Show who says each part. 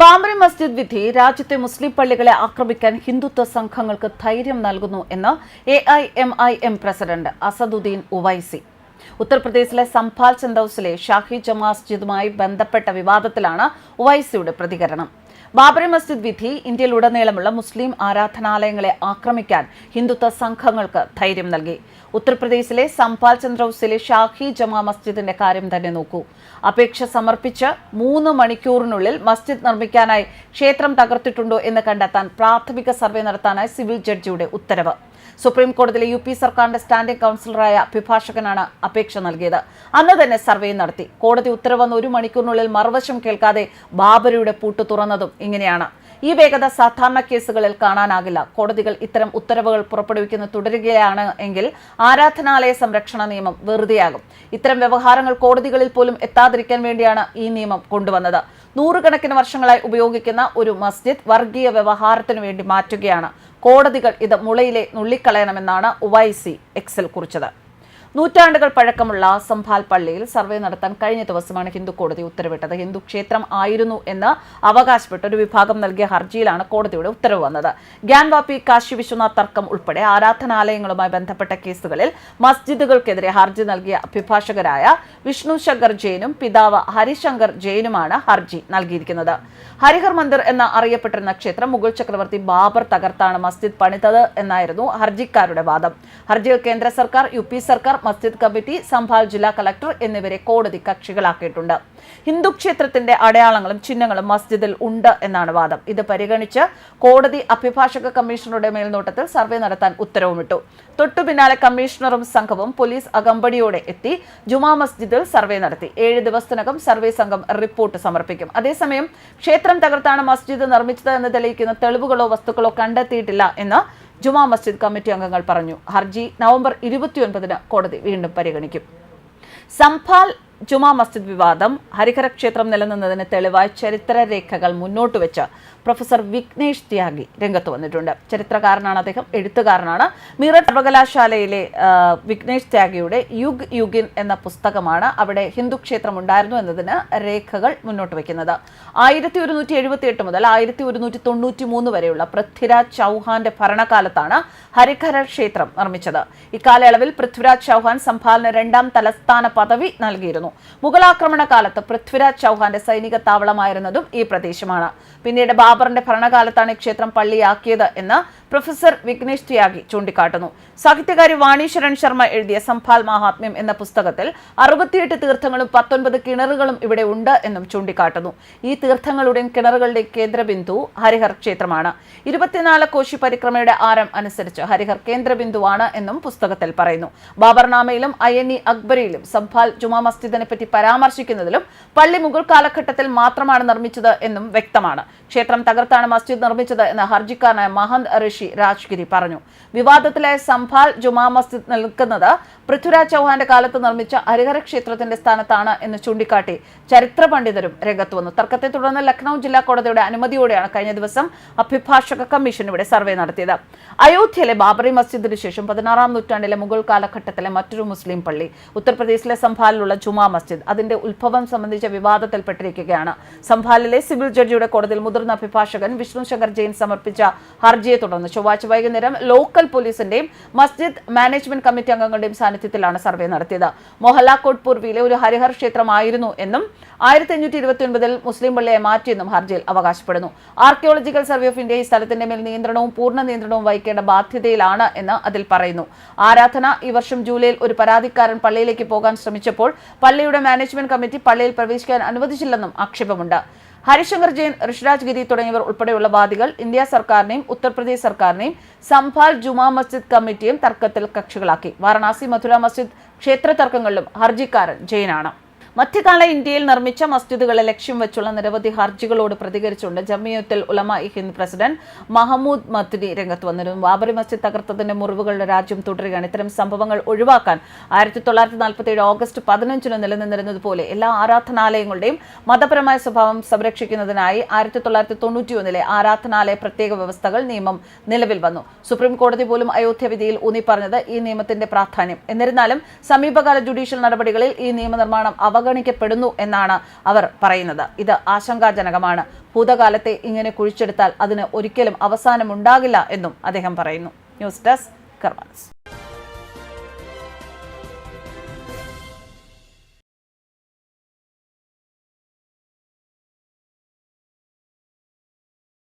Speaker 1: ബാബറി മസ്ജിദ് വിധി രാജ്യത്തെ മുസ്ലിം പള്ളികളെ ആക്രമിക്കാൻ ഹിന്ദുത്വ സംഘങ്ങൾക്ക് ധൈര്യം നൽകുന്നു എന്ന് A I M I M president Asaduddin Owaisi. ഉത്തർപ്രദേശിലെ സംഭാൽ ചന്ദൌസിലെ ഷാഹി ജമാസ്ജിദുമായി ബന്ധപ്പെട്ട വിവാദത്തിലാണ് ഉവൈസിയുടെ പ്രതികരണം. ബാബറി മസ്ജിദ് വിധി ഇന്ത്യയിലുടനീളമുള്ള മുസ്ലിം ആരാധനാലയങ്ങളെ ആക്രമിക്കാൻ ഹിന്ദുത്വ സംഘങ്ങൾക്ക് ധൈര്യം നൽകി. ഉത്തർപ്രദേശിലെ സംപാൽ ചന്ദ്രൌസിലെ ഷാഹി ജമാ മസ്ജിദിന്റെ കാര്യം തന്നെ നോക്കൂ. അപേക്ഷ സമർപ്പിച്ച് മൂന്ന് മണിക്കൂറിനുള്ളിൽ മസ്ജിദ് നിർമ്മിക്കാനായി ക്ഷേത്രം തകർത്തിട്ടുണ്ടോ എന്ന് കണ്ടെത്താൻ പ്രാഥമിക സർവേ നടത്താനായി സിവിൽ ജഡ്ജിയുടെ ഉത്തരവ്. സുപ്രീം കോടതിയിലെ യു പി സർക്കാരിന്റെ സ്റ്റാൻഡിംഗ് കൗൺസിലറായ അഭിഭാഷകനാണ് അപേക്ഷ നൽകിയത്. അന്ന് തന്നെ സർവേ നടത്തി. കോടതി ഉത്തരവ് വന്ന് ഒരു മണിക്കൂറിനുള്ളിൽ മറുവശം കേൾക്കാതെ ബാബരിയുടെ പൂട്ട് തുറന്നതും ഇങ്ങനെയാണ്. ഈ വേഗത സാധാരണ കേസുകളിൽ കാണാനാകില്ല. കോടതികൾ ഇത്തരം ഉത്തരവുകൾ പുറപ്പെടുവിക്കുന്നത് തുടരുകയാണ് എങ്കിൽ ആരാധനാലയ സംരക്ഷണ നിയമം വെറുതെയാകും. ഇത്തരം വ്യവഹാരങ്ങൾ കോടതികളിൽ പോലും എത്താതിരിക്കാൻ വേണ്ടിയാണ് ഈ നിയമം കൊണ്ടുവന്നത്. നൂറുകണക്കിന് വർഷങ്ങളായി ഉപയോഗിക്കുന്ന ഒരു മസ്ജിദ് വർഗീയ വ്യവഹാരത്തിനു വേണ്ടി മാറ്റുകയാണ് കോടതികൾ ഇത് മുളയിലെ നുള്ളിക്കളയണമെന്നാണ് ഉവൈസി എക്സിൽ കുറിച്ചത്. നൂറ്റാണ്ടുകൾ പഴക്കമുള്ള സംഭാൽ പള്ളിയിൽ സർവേ നടത്താൻ കഴിഞ്ഞ ദിവസമാണ് ഹിന്ദു കോടതി ഉത്തരവിട്ടത്. ഹിന്ദു ക്ഷേത്രം ആയിരുന്നു എന്ന് അവകാശപ്പെട്ട് ഒരു വിഭാഗം നൽകിയ ഹർജിയിലാണ് കോടതിയുടെ ഉത്തരവ് വന്നത്. ഗ്യാൻവാപ്പി കാശി വിശ്വനാഥ് തർക്കം ഉൾപ്പെടെ ആരാധനാലയങ്ങളുമായി ബന്ധപ്പെട്ട കേസുകളിൽ മസ്ജിദുകൾക്കെതിരെ ഹർജി നൽകിയ അഭിഭാഷകരായ വിഷ്ണു ശങ്കർ ജെയിനും പിതാവ് ഹരിശങ്കർ ജെയിനുമാണ് ഹർജി നൽകിയിരിക്കുന്നത്. ഹരിഹർ മന്ദിർ എന്ന അറിയപ്പെട്ടിരുന്ന ക്ഷേത്രം മുഗൾ ചക്രവർത്തി ബാബർ തകർത്താണ് മസ്ജിദ് പണിതത് എന്നായിരുന്നു ഹർജിക്കാരുടെ വാദം. ഹർജിയിൽ കേന്ദ്ര സർക്കാർ യു സർക്കാർ മസ്ജിദ് കമ്മിറ്റി സംഭാൽ ജില്ലാ കളക്ടർ എന്നിവരെ കോടതി കക്ഷികളാക്കിയിട്ടുണ്ട്. ഹിന്ദു ക്ഷേത്രത്തിന്റെ അടയാളങ്ങളും ചിഹ്നങ്ങളും മസ്ജിദിൽ ഉണ്ട് എന്നാണ് വാദം. ഇത് പരിഗണിച്ച് കോടതി അഭിഭാഷക കമ്മീഷണറുടെ മേൽനോട്ടത്തിൽ സർവേ നടത്താൻ ഉത്തരവുമിട്ടു. തൊട്ടു പിന്നാലെ കമ്മീഷണറും സംഘവും പോലീസ് അകമ്പടിയോടെ എത്തി ജുമാ മസ്ജിദിൽ സർവേ നടത്തി. ഏഴ് ദിവസത്തിനകം സർവേ സംഘം റിപ്പോർട്ട് സമർപ്പിക്കും. അതേസമയം ക്ഷേത്രം തകർത്താണ് മസ്ജിദ് നിർമ്മിച്ചത് എന്ന് തെളിയിക്കുന്ന തെളിവുകളോ വസ്തുക്കളോ കണ്ടെത്തിയിട്ടില്ല എന്ന് ജുമാ മസ്ജിദ് കമ്മിറ്റി അംഗങ്ങൾ പറഞ്ഞു. ഹർജി നവംബർ ഇരുപത്തിയൊൻപതിന് കോടതി വീണ്ടും പരിഗണിക്കും. സംഭാൽ ജുമാ മസ്ജിദ് വിവാദം ഹരിഹര ക്ഷേത്രം നിലനിന്നതിന് തെളിവായി ചരിത്രരേഖകൾ മുന്നോട്ട് വെച്ച് പ്രൊഫസർ വിഘ്നേഷ് ത്യാഗി രംഗത്ത് വന്നിട്ടുണ്ട്. ചരിത്രകാരനാണ് അദ്ദേഹം എഴുത്തുകാരനാണ്. മീററ്റ് സർവകലാശാലയിലെ വിഘ്നേഷ് ത്യാഗിയുടെ യുഗ് യുഗിൻ എന്ന പുസ്തകമാണ് അവിടെ ഹിന്ദു ക്ഷേത്രം ഉണ്ടായിരുന്നു എന്നതിന് രേഖകൾ മുന്നോട്ട് വയ്ക്കുന്നത് ആയിരത്തി ഒരുന്നൂറ്റി എഴുപത്തി എട്ട് മുതൽ ആയിരത്തി ഒരുന്നൂറ്റി തൊണ്ണൂറ്റി മൂന്ന് വരെയുള്ള പൃഥ്വിരാജ് ചൗഹാന്റെ ഭരണകാലത്താണ് ഹരിഹര ക്ഷേത്രം നിർമ്മിച്ചത്. ഇക്കാലയളവിൽ പൃഥ്വിരാജ് ചൗഹാൻ സംഭാവന രണ്ടാം തലസ്ഥാന പദവി നൽകിയിരുന്നു. മുഗളാക്രമണ കാലത്ത് പൃഥ്വിരാജ് ചൗഹാന്റെ സൈനിക താവളമായിരുന്നതും ഈ പ്രദേശമാണ്. പിന്നീട് ബാബറിന്റെ ഭരണകാലത്താണ് ക്ഷേത്രം പള്ളിയാക്കിയത് എന്ന് പ്രൊഫസർ വിഘ്നേഷ് ത്യാഗി ചൂണ്ടിക്കാട്ടുന്നു. സാഹിത്യകാരി വാണീശ്വരൻ ശർമ്മ എഴുതിയ സംഭാൽ മഹാത്മ്യം എന്ന പുസ്തകത്തിൽ അറുപത്തിയെട്ട് തീർത്ഥങ്ങളും പത്തൊൻപത് കിണറുകളും ഇവിടെ ഉണ്ട് എന്നും ചൂണ്ടിക്കാട്ടുന്നു. ഈ തീർത്ഥങ്ങളുടെയും കിണറുകളുടെയും കേന്ദ്രബിന്ദു ഹരിഹർ ക്ഷേത്രമാണ്. ഇരുപത്തിനാല് കോശി പരിക്രമയുടെ ആരം അനുസരിച്ച് ഹരിഹർ കേന്ദ്രബിന്ദുവാണ് എന്നും പുസ്തകത്തിൽ പറയുന്നു. ബാബർനാമയിലും അയനി അക്ബരിയിലും സംഭാൽ ജുമാ മസ്ജിദിനെ പറ്റി പരാമർശിക്കുന്നതിലും പള്ളി മുഗൾ കാലഘട്ടത്തിൽ മാത്രമാണ് നിർമ്മിച്ചത് എന്നും വ്യക്തമാണ്. ക്ഷേത്രം തകർത്താണ് മസ്ജിദ് നിർമ്മിച്ചത് എന്ന ഹർജിക്കാരനായ മഹന്ത് ഋഷി രാജ്ഗിരി പറഞ്ഞു. വിവാദത്തിലെ സംഭാൽ ജുമാ മസ്ജിദ് നിൽക്കുന്നത് പൃഥ്വിരാജ് ചൗഹാന്റെ കാലത്ത് നിർമ്മിച്ച ഹരിഹര ക്ഷേത്രത്തിന്റെ സ്ഥാനത്താണ് എന്ന് ചൂണ്ടിക്കാട്ടി ചരിത്ര പണ്ഡിതരും രംഗത്ത് വന്നു. തർക്കത്തെ തുടർന്ന് ലക്നൌ ജില്ലാ കോടതിയുടെ അനുമതിയോടെയാണ് കഴിഞ്ഞ ദിവസം അഭിഭാഷക കമ്മീഷൻ ഇവിടെ സർവേ നടത്തിയത്. അയോധ്യയിലെ ബാബറി മസ്ജിദിന് ശേഷം പതിനാറാം നൂറ്റാണ്ടിലെ മുഗൾ കാലഘട്ടത്തിലെ മറ്റൊരു മുസ്ലിം പള്ളി ഉത്തർപ്രദേശിലെ സംഭാലിലുള്ള ജുമാ മസ്ജിദ് അതിന്റെ ഉത്ഭവം സംബന്ധിച്ച വിവാദത്തിൽപ്പെട്ടിരിക്കുകയാണ് സംഭാലിലെ സിവിൽ ജഡ്ജിയുടെ കോടതിയിൽ മുതിർന്ന അഭിഭാഷകൻ വിഷ്ണു ശങ്കർ ജെയിൻ സമർപ്പിച്ച ഹർജിയെ തുടർന്ന് ചൊവ്വാഴ്ച വൈകുന്നേരം ലോക്കൽ പോലീസിന്റെയും മസ്ജിദ് മാനേജ്മെന്റ് കമ്മിറ്റി അംഗങ്ങളുടെയും സാന്നിധ്യത്തിലാണ് സർവേ നടത്തിയത്. മൊഹല്ല പൂർവിയിലെ ഒരു ഹരിഹർ ക്ഷേത്രമായിരുന്നു എന്നും ആയിരത്തി അഞ്ഞൂറ്റി ഇരുപത്തി ഒൻപതിൽ മുസ്ലിം പള്ളിയെ മാറ്റിയെന്നും ഹർജിയിൽ അവകാശപ്പെടുന്നു. ആർക്കിയോളജിക്കൽ സർവേ ഓഫ് ഇന്ത്യ ഈ സ്ഥലത്തിന്റെ മേൽ നിയന്ത്രണവും പൂർണ നിയന്ത്രണവും വഹിക്കേണ്ട ബാധ്യതയിലാണ് എന്ന് അതിൽ പറയുന്നു. ആരാധന ഈ വർഷം ജൂലൈയിൽ ഒരു പരാതിക്കാരൻ പള്ളിയിലേക്ക് പോകാൻ ശ്രമിച്ചപ്പോൾ പള്ളിയുടെ മാനേജ്മെന്റ് കമ്മിറ്റി പള്ളിയിൽ പ്രവേശിക്കാൻ അനുവദിച്ചില്ലെന്നും ആക്ഷേപമുണ്ട്. ഹരിശങ്കർ ജെയിൻ ഋഷിരാജ് ഗിരി തുടങ്ങിയവർ ഉൾപ്പെടെയുള്ള വാദികൾ ഇന്ത്യ സർക്കാരിനെയും ഉത്തർപ്രദേശ് സർക്കാരിനെയും സംഭാൽ ജുമാ മസ്ജിദ് കമ്മിറ്റിയും തർക്കത്തിൽ കക്ഷികളാക്കി. വാരണാസി മഥുര മസ്ജിദ് ക്ഷേത്ര തർക്കങ്ങളിലും ഹർജിക്കാരൻ ജെയിനാണ്. മധ്യകാല ഇന്ത്യയിൽ നിർമ്മിച്ച മസ്ജിദുകളെ ലക്ഷ്യം വെച്ചുള്ള നിരവധി ഹർജികളോട് പ്രതികരിച്ചുകൊണ്ട് ജമിയത്തുൽ ഉലമ ഹിന്ദ് പ്രസിഡന്റ് മഹമ്മൂദ് മദ്നി രംഗത്ത് വന്നിരുന്നു. ബാബറി മസ്ജിദ് തകർത്തതിന്റെ മുറിവുകളുടെ രാജ്യം തുടരുകയാണ്. ഇത്തരം സംഭവങ്ങൾ ഒഴിവാക്കാൻ ആയിരത്തി തൊള്ളായിരത്തി നാൽപ്പത്തി ഏഴ് ഓഗസ്റ്റ് പതിനഞ്ചിന് നിലനിന്നിരുന്നത് പോലെ എല്ലാ ആരാധനാലയങ്ങളുടെയും മതപരമായ സ്വഭാവം സംരക്ഷിക്കുന്നതിനായി ആയിരത്തി തൊള്ളായിരത്തി തൊണ്ണൂറ്റി ഒന്നിലെ ആരാധനാലയ പ്രത്യേക വ്യവസ്ഥകൾ നിയമം നിലവിൽ വന്നു. സുപ്രീം കോടതി പോലും അയോധ്യ വിധിയിൽ ഊന്നി പറഞ്ഞത് ഈ നിയമത്തിന്റെ പ്രാധാന്യം. എന്നിരുന്നാലും സമീപകാല ജുഡീഷ്യൽ നടപടികളിൽ ഈ നിയമനിർമ്മാണം അവ അവഗണിക്കപ്പെടുന്നു എന്നാണ് അവർ പറയുന്നത്. ഇത് ആശങ്കാജനകമാണ്. ഭൂതകാലത്തെ ഇങ്ങനെ കുഴിച്ചെടുത്താൽ അതിന് ഒരിക്കലും അവസാനമുണ്ടാകില്ല എന്നും അദ്ദേഹം പറയുന്നു. News desk കർമാൻസ്